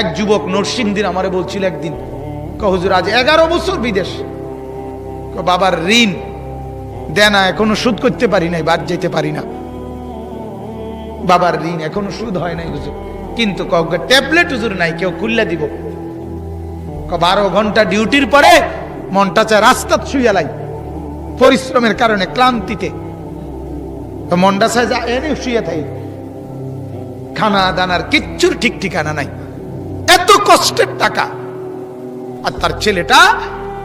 এক যুবক নরসিংদিন আমারে বলছিল একদিন হুজুর, আজ এগারো বছর বিদেশ। বাবার ঋণ দেনা এখনও শোধ করতে পারি নাই, বাদ যেতে পারি না। বাবার ঋণ এখনও সুদ হয় নাই, হুজুর। কিন্তু ট্যাবলেট হুজুর নাই, কেউ খুললে দিব। বারো ঘণ্টা ডিউটির পরে মনটা চায় রাস্তা শুয়ে লাই, পরিশ্রমের কারণে ক্লান্তিতে। মনটা চায় যা, এনে শুয়ে থাই। খানা দানার কিচ্ছুর ঠিক ঠিকানা নাই। এত কষ্টের টাকা। আর তার ছেলেটা,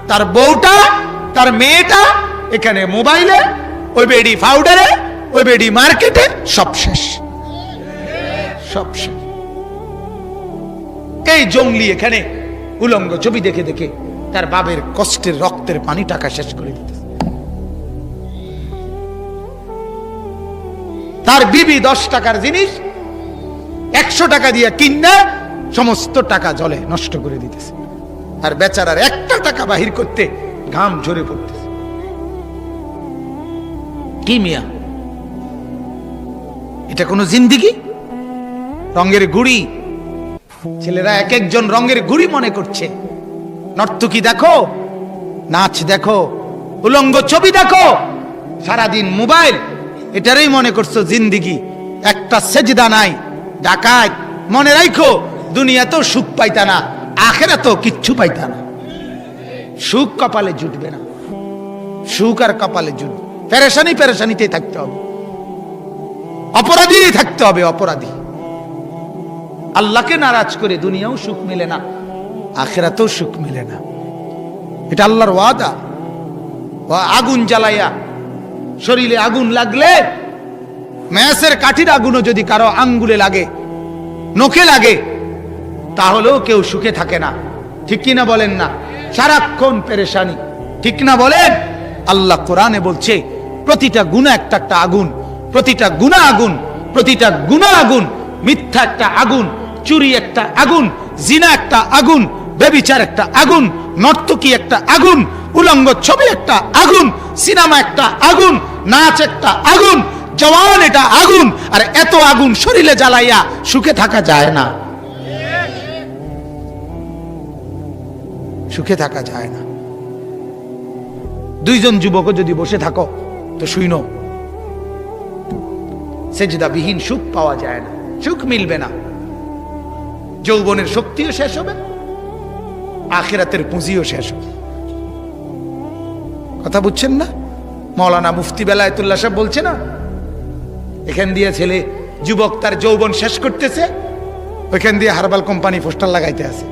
তার বউটা, তার মেয়েটা এখানে মোবাইলে, ওই বেডি পাউডারে, ওই বেডি মার্কেটে সব শেষ। সব শেষ। এই জঙ্গলি এখানে উলঙ্গ ছবি দেখে দেখে তার বাবের কষ্টের রক্তের পানি টাকা শেষ করে দিতে তার বিবি দশ টাকার জিনিস, একশো টাকা দিয়ে কিনে সমস্ত টাকা জলে নষ্ট করে দিতেছে। আর বেচারার একটা টাকা বাহির করতে ঘাম ঝরে পড়তেছে। কি মিয়া? এটা কোনো জিন্দিগি? রঙের গুড়ি? ছেলেরা এক একজন রঙের গুড়ি মনে করছে। নর্তকী দেখো, নাচ দেখো, উলঙ্গ ছবি দেখো, সারাদিন মোবাইল, এটারই মনে করছ জিন্দিগি। একটা সেজদা নাই, ডাকাত, মনে রাখো দুনিয়াতেও সুখ পাইতা না আখেরা তো কিচ্ছু পাইতা না। সুখ কপালে জুটবে না। সুখ আর কপালে জুটবে পেরেশানি পেরেশানিতেই থাকতে হবে। অপরাধীরই থাকতে হবে অপরাধী। আল্লাহকে নারাজ করে দুনিয়াও সুখ মেলে না, আখেরাতেও সুখ মেলে না। এটা আল্লাহর ওয়াদা। আগুন জ্বালাইয়া শরীরে আগুন লাগলে, ম্যাসের কাঠির আগুনও যদি কারও আঙ্গুলে লাগে, নখে লাগে তাহলেও কেউ সুখে থাকে না। ঠিক কিনা বলেন না? সারাক্ষণ পেরেশানি। ঠিক না বলেন? আল্লাহ কোরআনে বলছে, প্রতিটা গুণা একটা একটা আগুন, প্রতিটা গুণা আগুন, প্রতিটা গুণা আগুন, মিথ্যা একটা আগুন, চুরি একটা আগুন, জিনা একটা আগুন বেবিচার একটা আগুন, নর্তকী একটা আগুন, উলঙ্গ ছবি একটা আগুন, সিনেমা একটা আগুন, নাচ একটা আগুন, জওয়ান এটা আগুন, আর এত আগুন শরীরে জ্বালাইয়া সুখে থাকা যায় না। সুখে থাকা যায় না। দুইজন যুবকও যদি বসে থাকো, তো শুইনো। সেজদাবিহীন সুখ পাওয়া যায় না, সুখ মিলবে না। যৌবনের শক্তিও শেষ হবে, আখেরাতের পুঁজিও শেষ হবে। কথা বুঝছেন না? মৌলানা মুফতি বেলায়তুল্লাহ সাহেব বলছে না, এখান দিয়ে ছেলে, যুবক তার যৌবন শেষ করতেছে, ওইখান দিয়ে হারবাল কোম্পানি পোস্টার লাগাইতে আছে।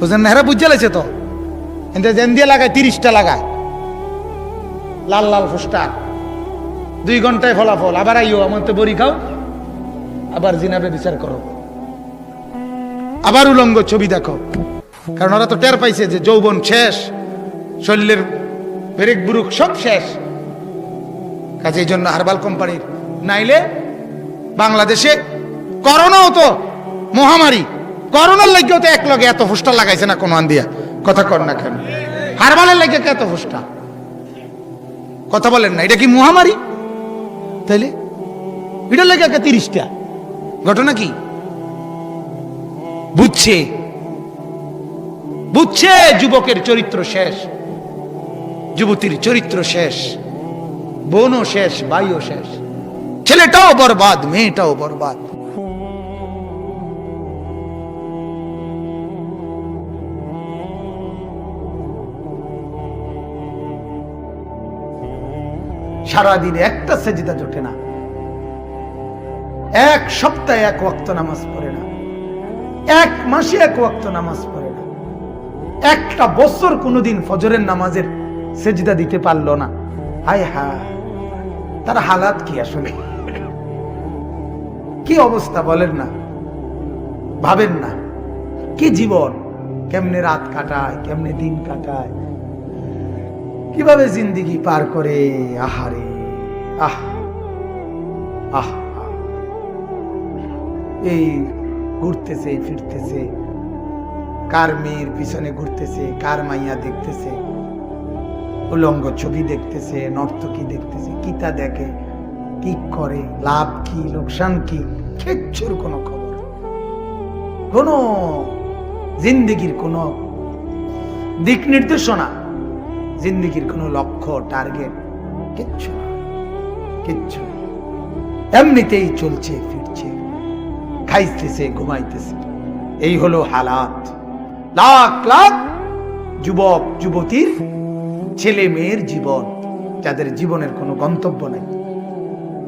বুঝলেন না হেরা বুঝে লেছে তো। এতে জেন দিয়ে লাগায়, তিরিশটা লাগায়। লাল লাল পোস্টার দুই ঘন্টায় ফলাফল। আবার আইও, আমার তো বড়ি খাও। আবার জিনাবে বিচার করো। আবার উলঙ্গ ছবি দেখো। কারণ ওরা তো টের পাইছে যে যৌবন শেষ, শরীরের ব্রেক বুরুক সব শেষ। কাজে এই জন্য হারবাল কোম্পানির নাইলে বাংলাদেশে করোনাও তো মহামারী। করোনার লাগেও তো এক লগে এত ফুষ্টা লাগাইছে না কোনো আন দিয়া কথা কর না কেন? হারবালের লাগে এত ফুষ্টা কথা বলেন না, এটা কি মহামারী? তাইলে? এটা লেগে একে তিরিশটা? ঘটনা কি? বুঝছে। বুঝছে, যুবকের চরিত্র শেষ। যুবতীর চরিত্র শেষ। বোনও শেষ, ভাইও শেষ। ছেলেটাও বরবাদ, মেয়েটাও বরবাদ। সারাদিনে একটা সেজিদা জোটে না। এক সপ্তাহে এক ওয়াক্ত নামাজ পড়ে না। এক মাসে এক ওয়াক্ত নামাজ পড়ে না। একটা বছর কোনোদিন ফজরের নামাজের সেজদা দিতে পারল না। হায় হা তার হালাত কি আসলে? কি অবস্থা বলেন না। ভাবেন না, কি জীবন? কেমনে রাত কাটায়, কেমনে দিন কাটায়? কীভাবে জিন্দিগি পার করে আহারে, আহ আহ। এই ঘুরতেছে, ফিরতেছে, কার মেয়ের পিছনে ঘুরতেছে, কার মাইয়া দেখতেছে, উলঙ্গ ছবি দেখতেছে, নর্তকী দেখতেছে, কিতা দেখে, কি করে, লাভ কি, লোকসান কি, কিচ্ছুর কোনো খবর কোনো জিন্দিগির কোনো দিক নির্দেশনা জিন্দিগির কোনো লক্ষ্য টার্গেট কিচ্ছু কিচ্ছু এমনিতেই চলছে, ফিরছে, খাইতেছে, ঘুমাইতেছে। এই হলো হালাত। লাখ লাখ যুবক, যুবতীর, ছেলে মেয়ের জীবন, যাদের জীবনের কোনো গন্তব্য নেই।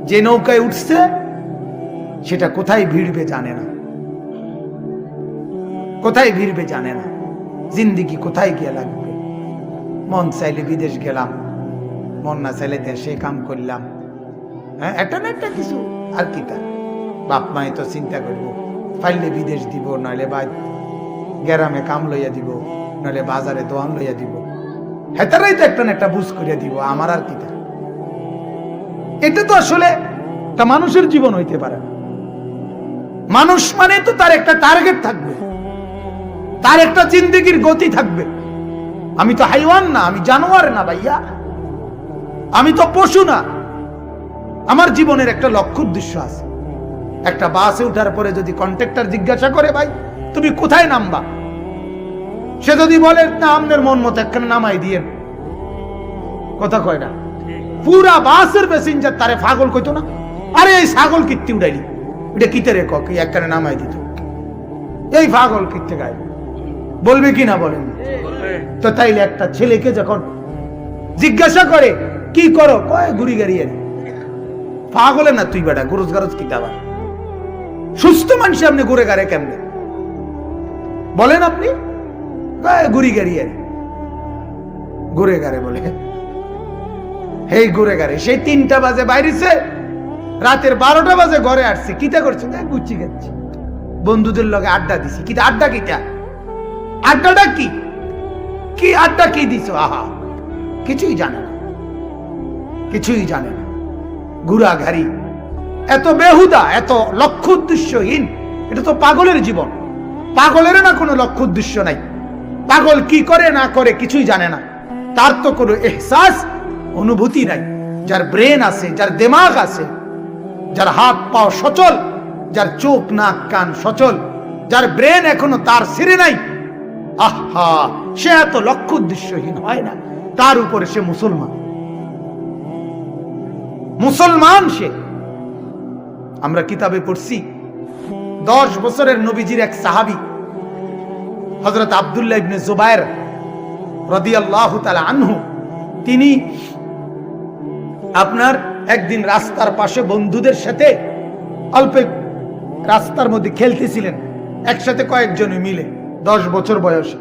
যে নৌকায় উঠছে, সেটা কোথায় ভিড়বে জানে না। কোথায় ভিড়বে জানে না। জিন্দিগি কোথায় গিয়ে লাগবে? মন চাইলে বিদেশ গেলাম, মন না চাইলে দেশে কাম করলাম। হ্যাঁ একটা না একটা কিছু, আর কি তা বাপ মায়ে তো চিন্তা করব, পাইলে বিদেশ দিব, নইলে বা গ্রামে কাম লইয়া দিব, নইলে বাজারে দোয়ান লইয়া দিব। হেতারাই তো একটা না একটা বুঝ করিয়া দিব, আমার আর কি তা এটা তো আসলে একটা মানুষের জীবন হইতে পারে মানুষ মানে তো তার একটা টার্গেট থাকবে, তার একটা জিন্দগির গতি থাকবে। আমি তো হাইওয়ান না, আমি জানোয়ার না ভাইয়া। আমি তো পশু না। আমার জীবনের একটা লক্ষ্য উদ্দেশ্য আছে। একটা বাসে উঠার পরে যদি কন্ট্রাক্টর জিজ্ঞাসা করে, ভাই, তুমি কোথায় নামবা? সে যদি বলে, না, আপনার মন মতো একখানে নামাই দিয়ে। কথা কয় না। পুরা বাসের প্যাসেঞ্জার তারে পাগল কইতো না। আরে, এই ছাগল কীর্তি উড়াইলি? এটা কিতে রে কক একখানে নামাই দিত। এই পাগল কীর্তে গাইল বলবে কি না বলেন? তো তাইলে একটা ছেলেকে যখন জিজ্ঞাসা করে, কি করো? কয় ঘুরি গাড়িয়ে পাগলে না তুই বেটা, গরজ গরজ কি আবার সুস্থ মানুষ আপনি ঘুরে গাড়ে কেমনে? বলেন আপনি? ঘুরি গাড়িয়ে ঘুরে গাড়ে বলে এই ঘুরে গাড়ে, সেই তিনটা বাজে বাইরেছে, রাতের বারোটা বাজে ঘরে আসছে। কিতা করছে? গুচ্ছি খাচ্ছি। বন্ধুদের লগে আড্ডা দিছি। কিতা, আড্ডা কিটা আড্ডাটা কি? কি আড্ডা কি দিছ? আহা, কিছুই জানে না। কিছুই জানে না। ঘুরাঘারি এত বেহুদা, এত লক্ষ্য উদ্দেশ্যহীন এটা তো পাগলের জীবন। পাগলের না কোনো লক্ষ্য উদ্দেশ্য নাই। পাগল কি করে, না করে, কিছুই জানে না। তার তো কোনো এহসাস, অনুভূতি নাই। যার ব্রেন আছে, যার দেমাগ আছে, যার হাত পাও সচল, যার চোখ, নাক, কান সচল, যার ব্রেন এখনও তার সিরে নাই। আহা, সে এত লক্ষ্য উদ্দেশ্যহীন হয় না। তার উপরে সে মুসলমান। মুসলমান সে। আমরা কিতাবে পড়ছি, দশ বছরের নবীজির এক সাহাবি হজরত আবদুল্লাহ ইবনে জুবায়ের রাদিয়াল্লাহু তাআলা আনহু, তিনি আপনার একদিন রাস্তার পাশে বন্ধুদের সাথে অল্প রাস্তার মধ্যে খেলতেছিলেন, একসাথে কয়েকজন মিলে। দশ বছর বয়সে।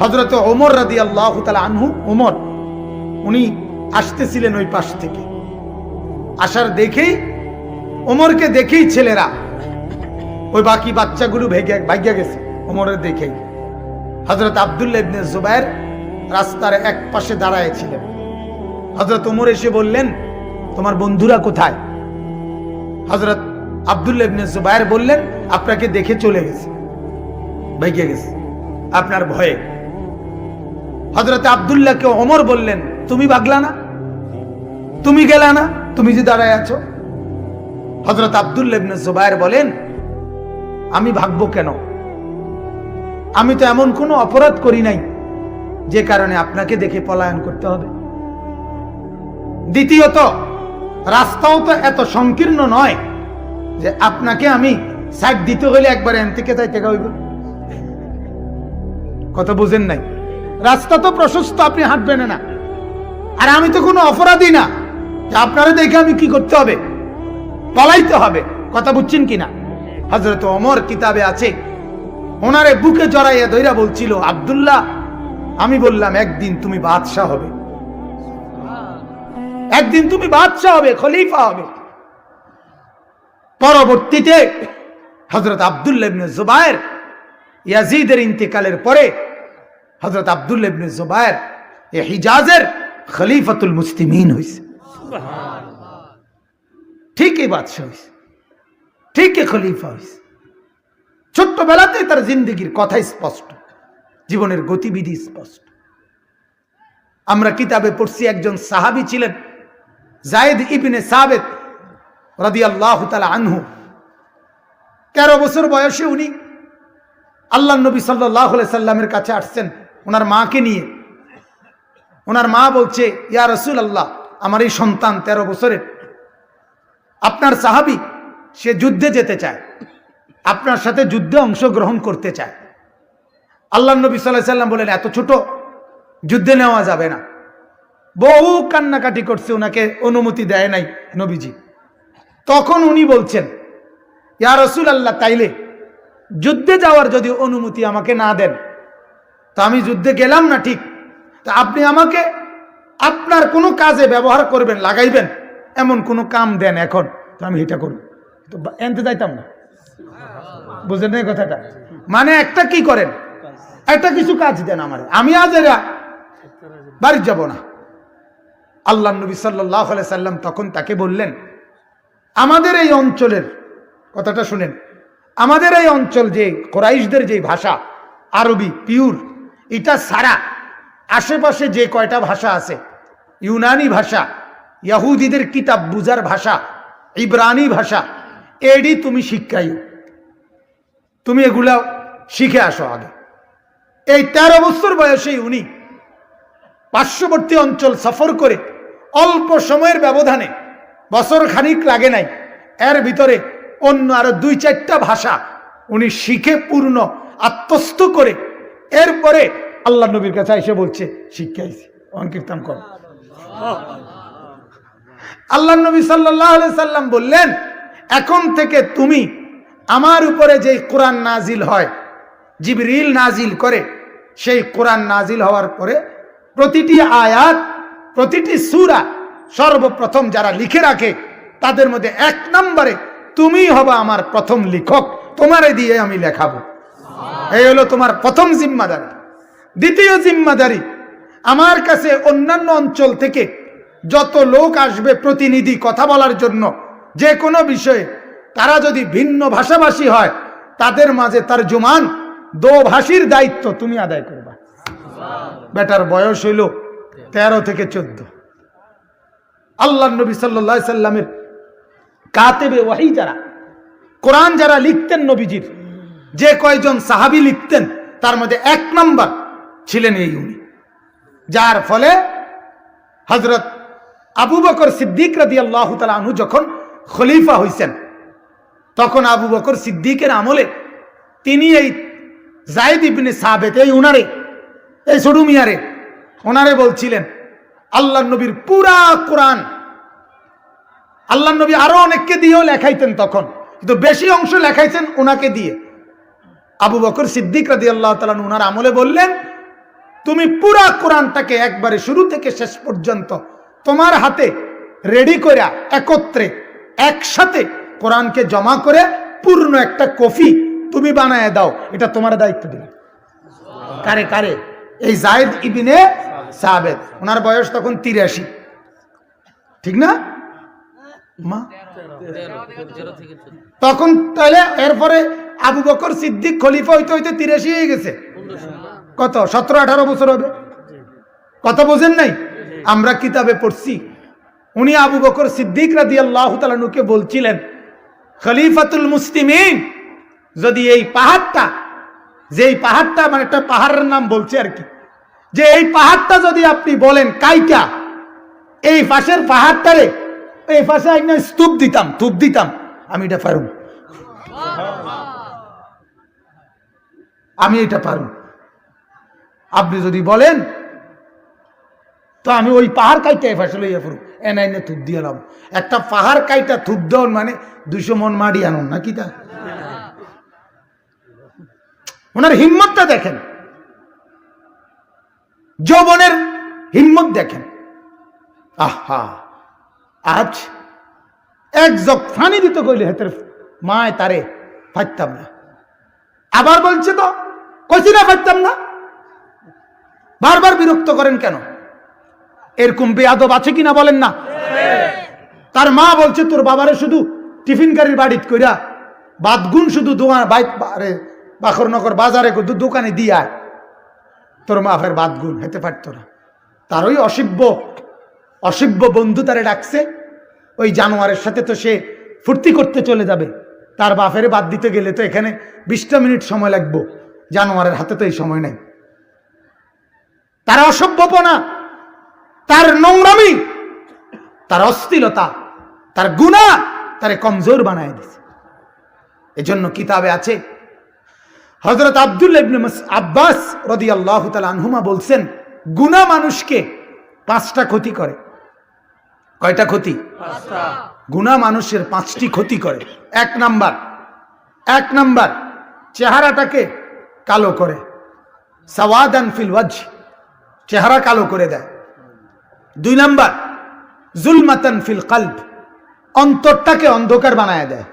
হজরত ওমর রাদি আল্লাহ আনহু, ওমর, উনি আসতেছিলেন ওই পাশ থেকে। আসার দেখেই, ওমরকে দেখেই ছেলেরা, ওই বাকি বাচ্চাগুলো ভেগে, ভাগ্যা গেছে, ওমরের দেখেই। হজরত আবদুল্লাহ ইবনে জুবায়ের রাস্তার এক পাশে দাঁড়ায়ছিলেন হজরত ওমর এসে বললেন, তোমার বন্ধুরা কোথায়? হজরত আবদুল্লাহ ইবনে জুবায়ের বললেন, আপনাকে দেখে চলে গেছে। ভাইকে গেছে। আপনার ভয়ে। হজরত আবদুল্লাহকে ওমর বললেন, তুমি ভাগলা না? তুমি গেলা না? তুমি যে দাঁড়ায় আছো? হজরত জুবায়ের বলেন, আমি ভাগবো কেন? আমি তো এমন কোনো অপরাধ করি নাই, যে কারণে আপনাকে দেখে পলায়ন করতে হবে। দ্বিতীয়ত, রাস্তাও তো এত সংকীর্ণ নয় যে আপনাকে আমি সাইড দিতে হলে একবার এন থেকে তাই টেকা হইব? কথা বুঝেন নাই। রাস্তা তো প্রশস্ত, আপনি হাঁটবেন না। আর আমি তো কোনো অপরাধী না। যে আপনারা দেখে আমি কি করতে হবে? পলাইতে হবে। কথা বুঝছেন কিনা? হজরত অমর কিতাবে আছে। ওনারে বুকে জড়াইয়া দইরা বলছিল, আবদুল্লাহ, আমি বললাম, একদিন তুমি বাদশাহ হবে। একদিন তুমি বাদশাহ হবে, খলিফা হবে। পরবর্তীতে হজরত আবদুল্লাহ জুবায়ের ইয়াজিদের ইন্তেকালের পরে হজরত আবদুল্লাহ ইবনে জুবায়ের এ হিজাজের খলিফাতুল মুসলিমিন হইছে। ঠিকই বাদশাহ হইছে। ঠিকই খলিফা হইছে। ছোট্টবেলাতে তার জিন্দগির কথাই স্পষ্ট। জীবনের গতিবিধি স্পষ্ট। আমরা কিতাবে পড়ছি একজন সাহাবি ছিলেন জায়েদ ইবনে সাবেত রাদি আল্লাহ আনহু। তেরো বছর বয়সে উনি আল্লাহ নবী সাল্লাহ সাল্লামের কাছে আসছেন, ওনার মাকে নিয়ে। ওনার মা বলছে, ইয়া রসুল আল্লাহ আমার এই সন্তান তেরো বছরের। আপনার সাহাবি, সে যুদ্ধে যেতে চায়। আপনার সাথে যুদ্ধে অংশগ্রহণ করতে চায়। আল্লাহ নবী সাল্লাহ সাল্লাম বলেন, এত ছোট, যুদ্ধে নেওয়া যাবে না। বহু কান্নাকাটি করছে, ওনাকে অনুমতি দেয় নাই নবীজি। তখন উনি বলছেন, ইয়া রসুল আল্লাহ তাইলে যুদ্ধে যাওয়ার যদি অনুমতি আমাকে না দেন, তো আমি যুদ্ধে গেলাম না ঠিক? তা আপনি আমাকে আপনার কোনো কাজে ব্যবহার করবেন, লাগাইবেন? এমন কোনো কাম দেন এখন? তো আমি এটা করব। তো এনতে যাইতাম না। বুঝলেন এই কথাটা? মানে একটা কি করেন? একটা কিছু কাজ দেন আমার। আমি আজ এরা বাড়ি যাব না। আল্লাহ নবী সাল্লাহ সাল্লাম তখন তাকে বললেন, আমাদের এই অঞ্চলের কথাটা শুনেন আমাদের এই অঞ্চল যে, কোরাইশদের যে ভাষা, আরবি পিউর এটা সারা আশেপাশে যে কয়টা ভাষা আছে, ইউনানি ভাষা, ইয়াহুদিদের কিতাব বুজার ভাষা, ইব্রানি ভাষা, এডি তুমি শিক্ষাইও তুমি এগুলা শিখে আসো আগে। এই তেরো বছর বয়সেই উনি পার্শ্ববর্তী অঞ্চল সফর করে অল্প সময়ের ব্যবধানে বছর খানিক লাগে নাই, এর ভিতরে অন্য আরও দুই চারটা ভাষা উনি শিখে পূর্ণ, আত্মস্থ করে এরপরে আল্লাহ নবীর কাছে এসে বলছে শিক্ষাইছি অনকীর্তন কর। আল্লাহ নবী সাল্লাহ সাল্লাম বললেন, এখন থেকে তুমি আমার উপরে যে কোরআন নাজিল হয়, জিবরিল নাজিল করে, সেই কোরআন নাজিল হওয়ার পরে প্রতিটি আয়াত, প্রতিটি সুরা সর্বপ্রথম যারা লিখে রাখে, তাদের মধ্যে এক নম্বরে তুমি হবা আমার প্রথম লেখক, তোমারে দিয়ে আমি লেখাবো। এই হলো তোমার প্রথম জিম্মাদারি। দ্বিতীয় জিম্মাদারি, আমার কাছে অন্যান্য অঞ্চল থেকে যত লোক আসবে প্রতিনিধি কথা বলার জন্য যে কোনো বিষয়ে, তারা যদি ভিন্ন ভাষাভাষী হয়, তাদের মাঝে তার জুমান দোভাষীর দায়িত্ব তুমি আদায় করবা। বেটার বয়স হইল তেরো থেকে চোদ্দ। আল্লাহ নবী সাল্লা সাল্লামের কাতেবে ওয়াহি যারা, কোরআন যারা লিখতেন নবীজির, যে কয়জন সাহাবি লিখতেন, তার মধ্যে এক নম্বর ছিলেন এই উনি। যার ফলে হজরত আবু বকর সিদ্দিক রাদি আল্লাহ আনহু যখন খলিফা হইছেন, তখন আবু বকর সিদ্দিকের আমলে তিনি এই জায়দ ইবনে সাবেত, এই উনারে, এই সরু ওনারে বলছিলেন আল্লাহ নবীর পুরা কোরআন আল্লাহ নবী আরও অনেককে দিয়েও লেখাইতেন তখন। কিন্তু বেশি অংশ লেখাইছেন ওনাকে দিয়ে। আবু বকর সিদ্দিক রাদি আল্লাহ তালান ওনার আমলে বললেন তুমি পুরা কোরআনটাকে একবারে শুরু থেকে শেষ পর্যন্ত তোমার হাতে রেডি করে একত্রে একসাথে কোরআনকে জমা করে পূর্ণ একটা কফি তুমি বানায় দাও। এটা তোমার দায়িত্ব দিল কারে কারে? এই জায়দ ইবিনে সাবেদ ওনার বয়স তখন তিরাশি। ঠিক না? মা? তখন তাহলে এরপরে আবু বকর সিদ্দিক খলিফা হইতে হইতে তিরাশি হয়ে গেছে। কত? সতেরো, আঠারো বছর হবে। কথা বোঝেন নাই? আমরা কিতাবে পড়ছি। উনি আবু বকর সিদ্দিক রাদি আল্লাহ তালুকে বলছিলেন, খলিফাতুল মুসলিমিন, যদি এই পাহাড়টা, যে এই পাহাড়টা মানে একটা পাহাড়ের নাম বলছে আর কি, যে এই পাহাড়টা যদি আপনি বলেন কাইটা, এই পাশের পাহাড়টারে এই পাশে একটা স্তূপ দিতাম তুপ দিতাম। আমি এটা পারুম। আমি এটা পারুম। আপনি যদি বলেন, তো আমি ওই পাহাড় কাইটা এই পাশে লইয়া পড়ুম। এনে এনে থুপ দিয়ে এলাম একটা পাহাড় কাইটা থুপ দেওয়ান মানে দুইশো মন মাড়ি আনুন, না কি তা? ওনার হিম্মতটা দেখেন। যৌবনের হিম্মত দেখেন। আহা! আজ এক জগ ফানি দিত কইলে হেতের মায় তারে ফাইতাম না। আবার বলছে তো, কইছি না ফাইতাম না? বারবার বিরক্ত করেন কেন? এরকম বেয়াদব আছে কিনা বলেন না? তার মা বলছে, তোর বাবারে শুধু টিফিন গাড়ির বাড়িত কইরা বাদগুন শুধু দোকান বাইক বাখরনগর বাজারে দোকানে দিয়া তোর মা ফের বাদগুন হেতে পারত না। তার ওই অসিব্য অসিব্য বন্ধু তারে ডাকছে। ওই জানোয়ারের সাথে তো সে ফুর্তি করতে চলে যাবে। তার বাপের বাদ দিতে গেলে তো এখানে বিশটা মিনিট সময় লাগবো। জানোয়ারের হাতে তো এই সময় নেই। তার অসভ্যপনা, তার নোংরামি, তার অস্থিরতা, তার গুণা তারে কমজোর বানায় দিছে। এজন্য কিতাবে আছে হজরত আব্দুল আব্বাস রদি আল্লাহ আনহুমা বলছেন, গুণা মানুষকে পাঁচটা ক্ষতি করে। কয়টা ক্ষতি? গুণা মানুষের পাঁচটি ক্ষতি করে। এক নাম্বার এক নাম্বার চেহারাটাকে কালো করে। সাওয়াদ ফিল ওয়াজ চেহারা কালো করে দেয়। দুই নাম্বার জুলমাতান ফিল কালব অন্তরটাকে অন্ধকার বানায় দেয়।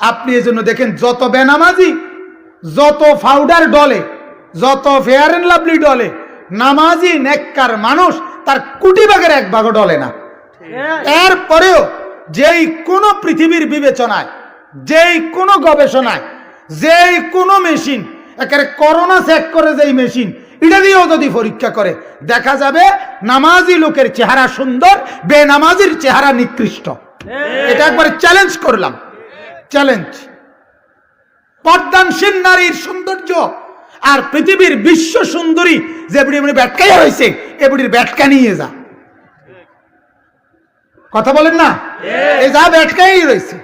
আপনি এজন্য দেখেন যত বেনামাজি যত ফাউডার ডলে যত ফেয়ার এন্ড লাভলি ডলে নামাজি নেককার মানুষ তার কুটি ভাগের এক ভাগও ডলে না। এরপরেও যেই কোনো পৃথিবীর বিবেচনায় যেই কোনো গবেষণায় যেই কোনো মেশিন একেবারে করোনা চেক করে যেই মেশিন এটা দিয়েও যদি পরীক্ষা করে দেখা যাবে নামাজি লোকের চেহারা সুন্দর বেনামাজির চেহারা নিকৃষ্ট। এটা একবার চ্যালেঞ্জ করলাম। চ্যালেঞ্জ পর্দানসীন নারীর সৌন্দর্য আর পৃথিবীর বিশ্ব সুন্দরী যে বুড়ি মানে ব্যাটকাই হয়েছে এ বুড়ির ব্যাটকা নিয়ে যা। কথা বলেন না? এই যা ব্যাটকাই রয়েছে।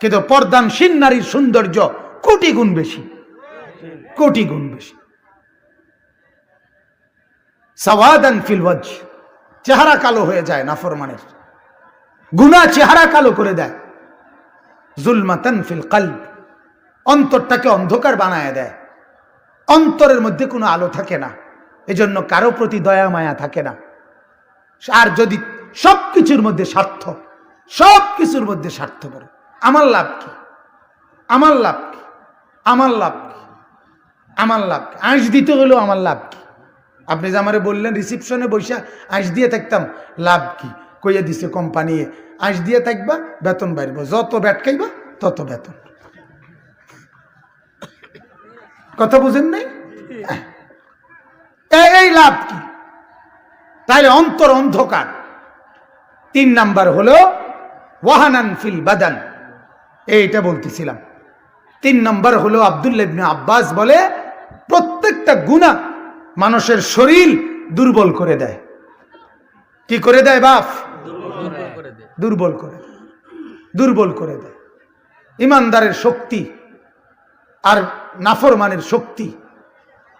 কিন্তু পর্দানসীন নারীর সৌন্দর্য কোটি গুণ বেশি। কোটি গুণ বেশি। সাওয়াদান ফিল ওয়াজ চেহারা কালো হয়ে যায় নাফরমানের। গুনাহ চেহারা কালো করে দেয়। জুলমাতান ফিল কালব। অন্তরটাকে অন্ধকার বানায় দেয়। অন্তরের মধ্যে কোনো আলো থাকে না। এজন্য কারও প্রতি দয়া মায়া থাকে না। আর যদি সব কিছুর মধ্যে স্বার্থ সব কিছুর মধ্যে স্বার্থ করে আমার লাভ কি? আমার লাভ কি? আমার লাভ কি? আমার লাভ কি? আঁশ দিতে হলেও আমার লাভ কি? আপনি যে আমারে বললেন রিসিপশনে বসে আঁশ দিয়ে থাকতাম লাভ কি? কইয়া দিছে কোম্পানি আঁশ দিয়ে থাকবা বেতন বাড়বো। যত ব্যাট খাইবা তত বেতন। কথা বুঝেন নাই? এই- এই লাভ কি? তাহলে অন্তর অন্ধকার। তিন নাম্বার হলো, ওয়াহানান ফিল বাদান। এইটা বলতেছিলাম। তিন নম্বর হলো, আব্দুল্লাহ ইবনে আব্বাস বলে, প্রত্যেকটা গুণা মানুষের শরীর দুর্বল করে দেয়। কি করে দেয় বাপ? দুর্বল করে দেয়। দুর্বল করে দেয়। ইমানদারের শক্তি আর নাফরমানের শক্তি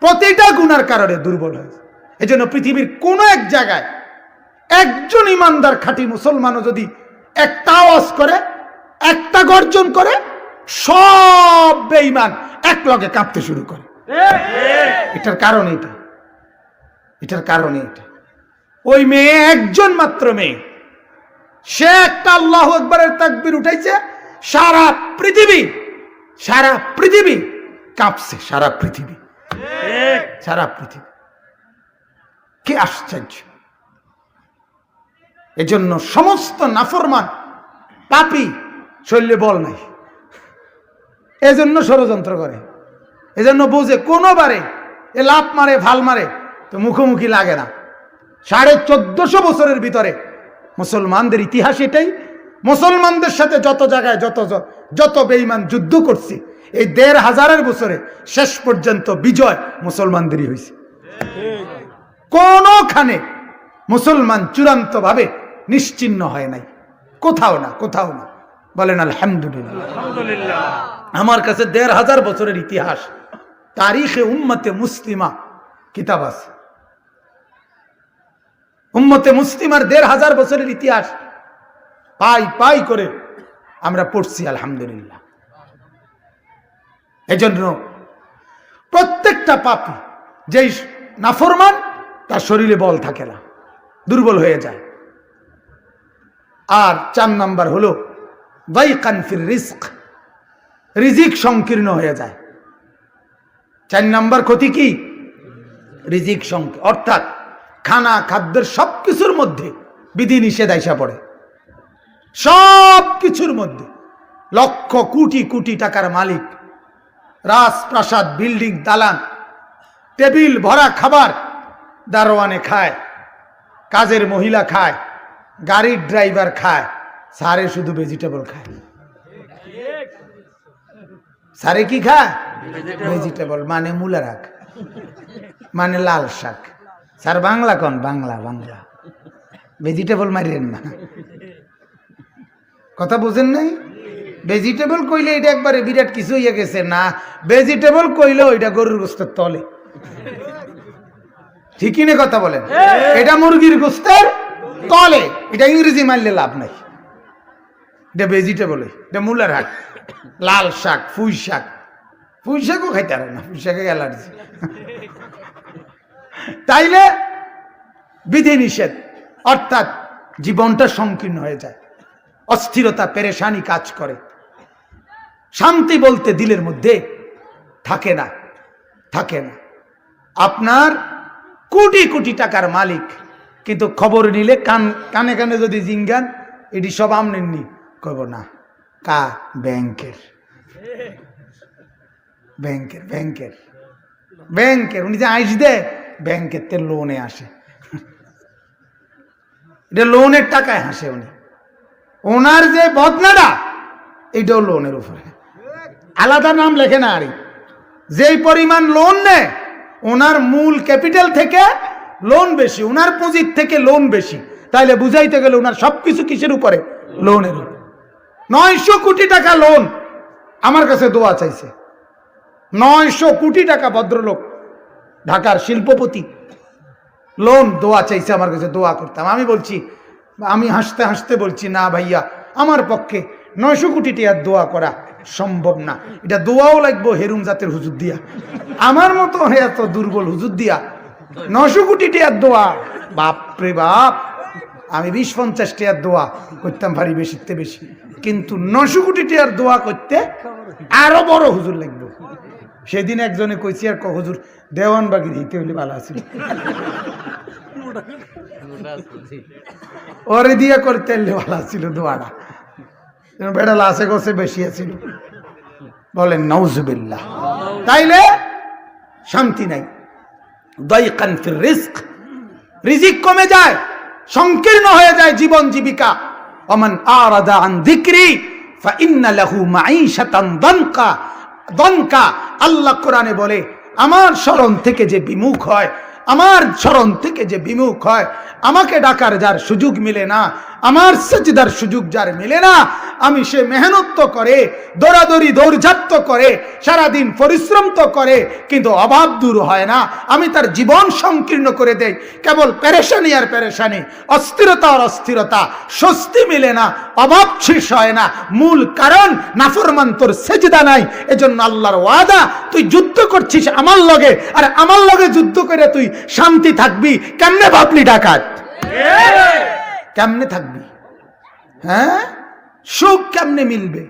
প্রতিটা গুণার কারণে দুর্বল হয়েছে এই জন্য পৃথিবীর কোনো এক জায়গায় একজন ইমানদার খাঁটি মুসলমানও যদি একটা আওয়াজ করে, একটা গর্জন করে, সব বেঈমান এক লগে কাঁপতে শুরু করে। এটার কারণ এটা এটার কারণ এটা ওই মেয়ে একজন মাত্র মেয়ে। সে একটা আল্লাহ একবারের তাকবির উঠাইছে, সারা পৃথিবী সারা পৃথিবী কাঁপছে, সারা পৃথিবী। সারা পৃথিবী। কি আশ্চর্য। এজন্য সমস্ত নাফরমান পাপি শৈল্যে বল নাই। এজন্য ষড়যন্ত্র করে। এজন্য বোঝে কোনোবারে এ লাভ মারে, ভালো মারে, তো মুখোমুখি লাগে না। সাড়ে চোদ্দশো বছরের ভিতরে মুসলমানদের ইতিহাস এটাই। মুসলমানদের সাথে যত জায়গায় যত যত বেঈমান যুদ্ধ করছে, এই দেড় হাজারের বছরে শেষ পর্যন্ত বিজয় মুসলমানদেরই হয়েছে। কোনোখানে মুসলমান চূড়ান্তভাবে নিশ্চিন্ন হয় নাই। কোথাও না কোথাও না। বলেন আলহামদুলিল্লাহ। আমার কাছে দেড় হাজার বছরের ইতিহাস। তারিখে উম্মতে মুসলিমা কিতাব আছে। উম্মতে মুসলিমার দেড় হাজার বছরের ইতিহাস। পাই পাই করে আমরা পড়ছি আলহামদুলিল্লাহ। এজন্য প্রত্যেকটা পাপি যেই নাফরমান তার শরীরে বল থাকে না। দুর্বল হয়ে যায়। আর চার নাম্বার হলো বাইকান ফির রিস্ক, রিজিক সংকীর্ণ হয়ে যায়। চার নাম্বার ক্ষতি কি? রিজিক সংকীর্ণ অর্থাৎ খানা, খাদ্যের সব কিছুর মধ্যে বিধি নিষেধ আইসা পড়ে। সব কিছুর মধ্যে। লক্ষ, কোটি কোটি টাকার মালিক, রাজপ্রাসাদ, বিল্ডিং, দালান, টেবিল, ভরা খাবার দারোয়ানে খায়, কাজের মহিলা খায় গাড়ির ড্রাইভার খায় সারে শুধু ভেজিটেবল খায়। সারে কি খায়? ভেজিটেবল মানে মূলা রাখ মানে লাল শাক। স্যার বাংলা কোন? বাংলা বাংলা। ভেজিটেবল মারিয়েন না। কথা বোঝেন নাই? ভেজিটেবল কইলে এটা একবারে বিরাট কিছু হইয়া গেছে না ভেজিটেবল কইলে ওইটা গরুর গোস্তের তলে। ঠিকই না কথা বলেন? এটা মুরগির গোস্তের তলে এটা ইংরেজি মারলে লাভ নাই। এটা ভেজিটেবল এটা মূলার হাট লাল শাক, পুঁই শাক। পুঁই শাকও খাইতে পারে না, পুঁই শাকে অ্যালার্জি তাইলে বিধি নিষেধ অর্থাৎ জীবনটা সংকীর্ণ হয়ে যায়। অস্থিরতা, পেরেশানি কাজ করে। শান্তি বলতে দিলের মধ্যে থাকে না থাকে না। আপনার কোটি কোটি টাকার মালিক কিন্তু খবর নিলে কান, কানে কানে যদি জিঙ্গান, এটি সব আমনেননি। কব না, কা ব্যাংকের। ব্যাংকের ব্যাংকের। ব্যাংকের, উনি যে আইস দেয়, ব্যাংকের তে লোনে আসে। এটা লোনের টাকায় হাসে উনি। ওনার যে বদনাটা, এটাও লোনের উপরে। আলাদা নাম লেখে না আরই যেই পরিমাণ লোন নেয়, ওনার মূল ক্যাপিটাল থেকে লোন বেশি ওনার পুঁজির থেকে লোন বেশি। তাইলে বুঝাইতে গেলে ওনার সবকিছু কিসের উপরে? লোনের উপরে। নয়শো কোটি টাকা লোন আমার কাছে দোয়া চাইছে। নয়শো কোটি টাকা ভদ্রলোক, ঢাকার শিল্পপতি, লোন দোয়া চাইছে আমার কাছে দোয়া করতাম আমি বলছি, আমি হাসতে হাসতে বলছি, না ভাইয়া, আমার পক্ষে নয়শো কোটি টিয়ার দোয়া করা সম্ভব না। এটা দোয়াও লাগবো হেরুম জাতের হুজুর দিয়া। আমার মতো এত দুর্বল হুজুর দিয়া নশো কোটি টিয়ার দোয়া। বাপরে বাপ, আমি বিশ পঞ্চাশ টিয়ার দোয়া করতাম ভারী বেশিতে বেশি। কিন্তু নশো কোটি টিয়ার দোয়া করতে আরও বড় হুজুর লাগবে। সেদিন একজনে কইছি, আর হুজুর দেওয়ানবাগি দিতে হইলে ভালো আছিল ওরে দিয়ে করতে হইলে ভালো ছিল দোয়াটা। বেড়া লাসে গসে বেশি আছিল। বলেন নৌজুবিল্লাহ তাইলে শান্তি নাই। রিস্ক রিজিক। কমে যায়, সংকীর্ণ হয়ে যায় জীবন জীবিকা। অমন আরাদা আন ফাইন্না লাহু মাঈশাতান দনকা। দনকা, আল্লাহ কোরআনে বলে, আমার স্মরণ থেকে যে বিমুখ হয়, আমার স্মরণ থেকে যে বিমুখ হয়, আমাকে ডাকার যার সুযোগ মিলে না আমার সজদার সুযোগ যার মিলে না, আমি সে মেহনত তো করে দৌড়াদৌড়ি দৌড়ঝাপ্ত করে, সারাদিন পরিশ্রম তো করে, কিন্তু অভাব দূর হয় না। আমি তার জীবন সংকীর্ণ করে দেই। কেবল প্যারেশানি আর পেরেশানি, অস্থিরতা আর অস্থিরতা, স্বস্তি মিলে না, অভাব শেষ হয় না। মূল কারণ নাফরমান, তোর সেজদা নাই। এজন্য আল্লাহর ওয়াদা, তুই যুদ্ধ করছিস আমার লগে, আর আমার লগে যুদ্ধ করে তুই শান্তি থাকবি। কেমনে ভাবলি ডাকাত? কেমনে থাকবি? হ্যাঁ? সুখ কেমনে মিলবে?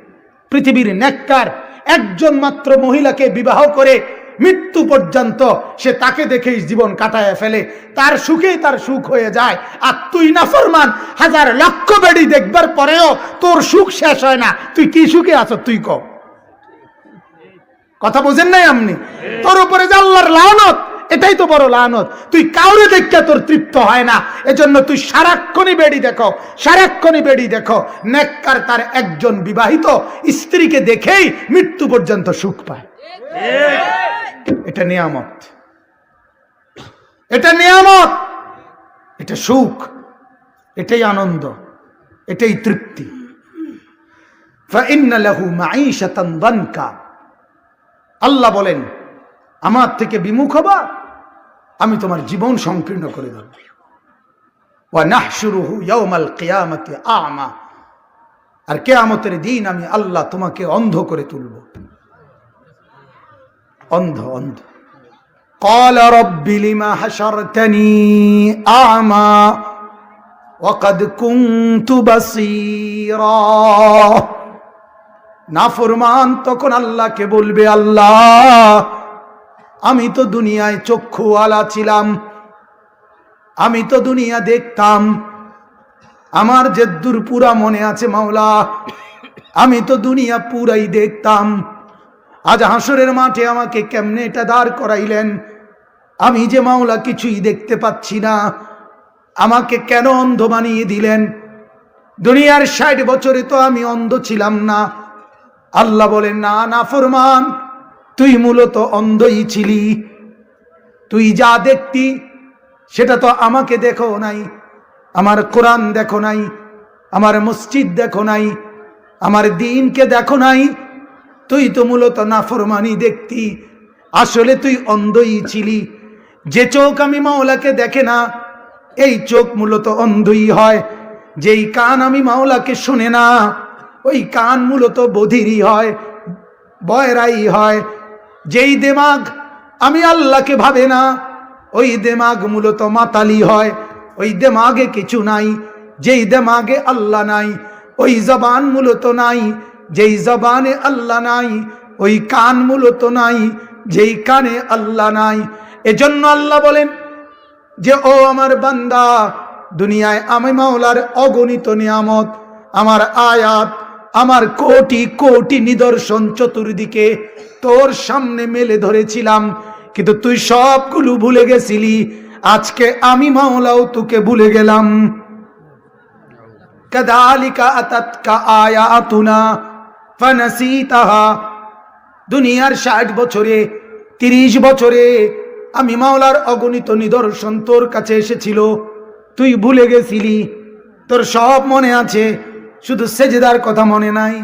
পৃথিবীর নেককার একজন মাত্র মহিলাকে বিবাহ করে মৃত্যু পর্যন্ত সে তাকে দেখেই জীবন কাটায় ফেলে। তার সুখে তার সুখ হয়ে যায়। আর তুই না ফরমান হাজার লক্ষ বেড়ি দেখবার পরেও তোর সুখ শেষ হয় না। তুই কি সুখে আছো তুই ক কথা বোঝেন নাই আপনি? তোর উপরে যে আল্লাহর লানত এটাই তো বড় লানত। তুই কাউরে দেখতে তোর তৃপ্ত হয় না। এজন্য তুই সারাক্ষণই বেড়ি দেখো, সারাক্ষণই বেড়ি দেখো। নেককার তার একজন বিবাহিত স্ত্রীকে দেখেই মৃত্যু পর্যন্ত সুখ পায়। এটা নিয়ামত। এটা নিয়ামত। এটা সুখ। এটাই আনন্দ। এটাই তৃপ্তি। আল্লাহ বলেন আমার থেকে বিমুখ হবা আমি তোমার জীবন সংকীর্ণ করে দেব ওয়ানাহশুরুহু ইয়াউমাল কিয়ামতি আ'মা আর কিয়ামতের দিন আমি আল্লাহ তোমাকে অন্ধ করে তুলব অন্ধ অন্ধ قال رب لما حشرتني أعمى وقد كنت بصيرا নাফরমান তখন আল্লাহকে বলবে আল্লাহ আমি তো দুনিয়ায় চক্ষুওয়ালা ছিলাম। আমি তো দুনিয়া দেখতাম। আমার জেদ্দুর পুরা মনে আছে মাওলা, আমি তো দুনিয়া পুরাই দেখতাম। আজ হাসরের মাঠে আমাকে কেমনে এটা দাঁড় করাইলেন? আমি যে মাওলা কিছুই দেখতে পাচ্ছি না। আমাকে কেন অন্ধ বানিয়ে দিলেন? দুনিয়ার ষাট বছরে তো আমি অন্ধ ছিলাম না। আল্লাহ বলেন, না না, ফরমান। তুই মূলত অন্ধই ছিলি। তুই যা দেখতি, সেটা তো আমাকে দেখো নাই। আমার কোরআন দেখো নাই, আমার মসজিদ দেখো নাই, আমার দিনকে দেখো নাই। তুই তো মূলত নাফরমানি দেখতি, আসলে তুই অন্ধই ছিলি। যে চোখ আমি মাওলাকে দেখে না, এই চোখ মূলত অন্ধই হয়। যেই কান আমি মাওলাকে শুনে না, ওই কান মূলত বধিরই হয়, বয়রাই হয়। যেই দেমাগ আমি আল্লাহকে ভাবে না, ওই দেমাগ মূলত মাতালি হয়, ওই দেমাগে কিছু নাই, যেই দেমাগে আল্লাহ নাই, ওই জবান মূলত নাই, যেই জবানে আল্লাহ নাই, ওই কান মূলত নাই, যেই কানে আল্লাহ নাই। এজন্য আল্লাহ বলেন যে, ও আমার বান্দা, দুনিয়ায় আমি মাওলার অগণিত নিয়ামত, আমার আয়াত আমার কোটি কোটি নিদর্শন চতুর্দিকে তোর সামনে মেলে ধরেছিলাম। কিন্তু তুই সবগুলো ভুলে গেছিলি। আজকে আমি মাওলাও তোকে ভুলে গেলাম। কাদালিকা আতাতকা আয়াতুনা ফানাসিতাহা। দুনিয়ার ষাট বছরে, তিরিশ বছরে আমি মাওলার অগণিত নিদর্শন তোর কাছে এসেছিল। তুই ভুলে গেছিলি। তোর সব মনে আছে। শুধু সেজেদার কথা মনে নাই।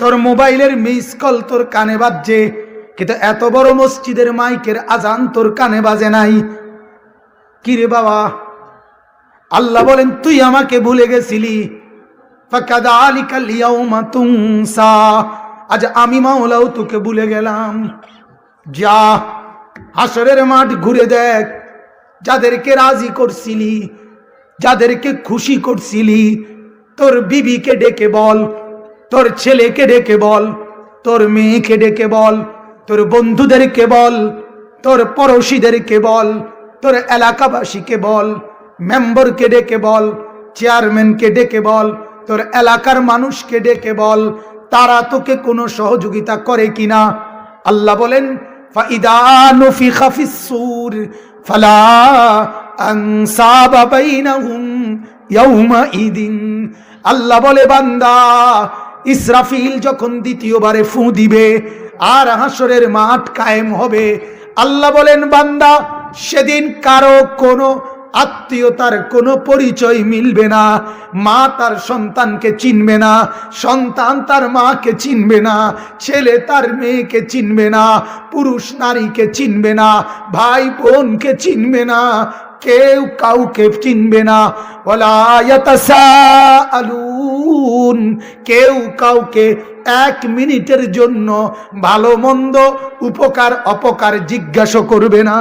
তোর মোবাইলের মিস কল তোর কানে বাজছে, কিন্তু এত বড় মসজিদের মাইকের আজান তোর কানে বাজে নাই। কিরে বাবা? আল্লাহ বলেন, তুই আমাকে ভুলে গেছিলি। আজ আমি মাওলাও তোকে ভুলে গেলাম। যা, হাসরের মাঠ ঘুরে দেখ, যাদেরকে রাজি করছিলি, যাদেরকে খুশি করছিলি তোর বিবিকে ডেকে বল, তোর ছেলেকে ডেকে বল, তোর মেয়েকে ডেকে বল, তোর বন্ধুদেরকে বল, তোর পড়শিদেরকে বল, তোর এলাকাবাসীকে বল, মেম্বরকে ডেকে বল, চেয়ারম্যানকে ডেকে বল, তোর এলাকার মানুষকে ডেকে বল, তারা তোকে কোনো সহযোগিতা করে কিনা আল্লাহ বলেন ফালা আল্লাহ বলে, বান্দা, ইসরাফিল যখন দ্বিতীয়বারে ফু দিবে আর হাসরের মাঠ কায়েম হবে, আল্লাহ বলেন, বান্দা, সেদিন কারও কোনো আত্মীয়তার কোনো পরিচয় মিলবে না, মা তার সন্তানকে চিনবে না, সন্তান তার মাকে চিনবে না, ছেলে তার মেয়েকে চিনবে না, পুরুষ নারীকে চিনবে না, ভাই বোনকে চিনবে না কেউ কাউকে চিনবে না। আলুন কেউ কাউকে এক মিনিটের জন্য ভালো মন্দ উপকার অপকার জিজ্ঞাসা করবে না।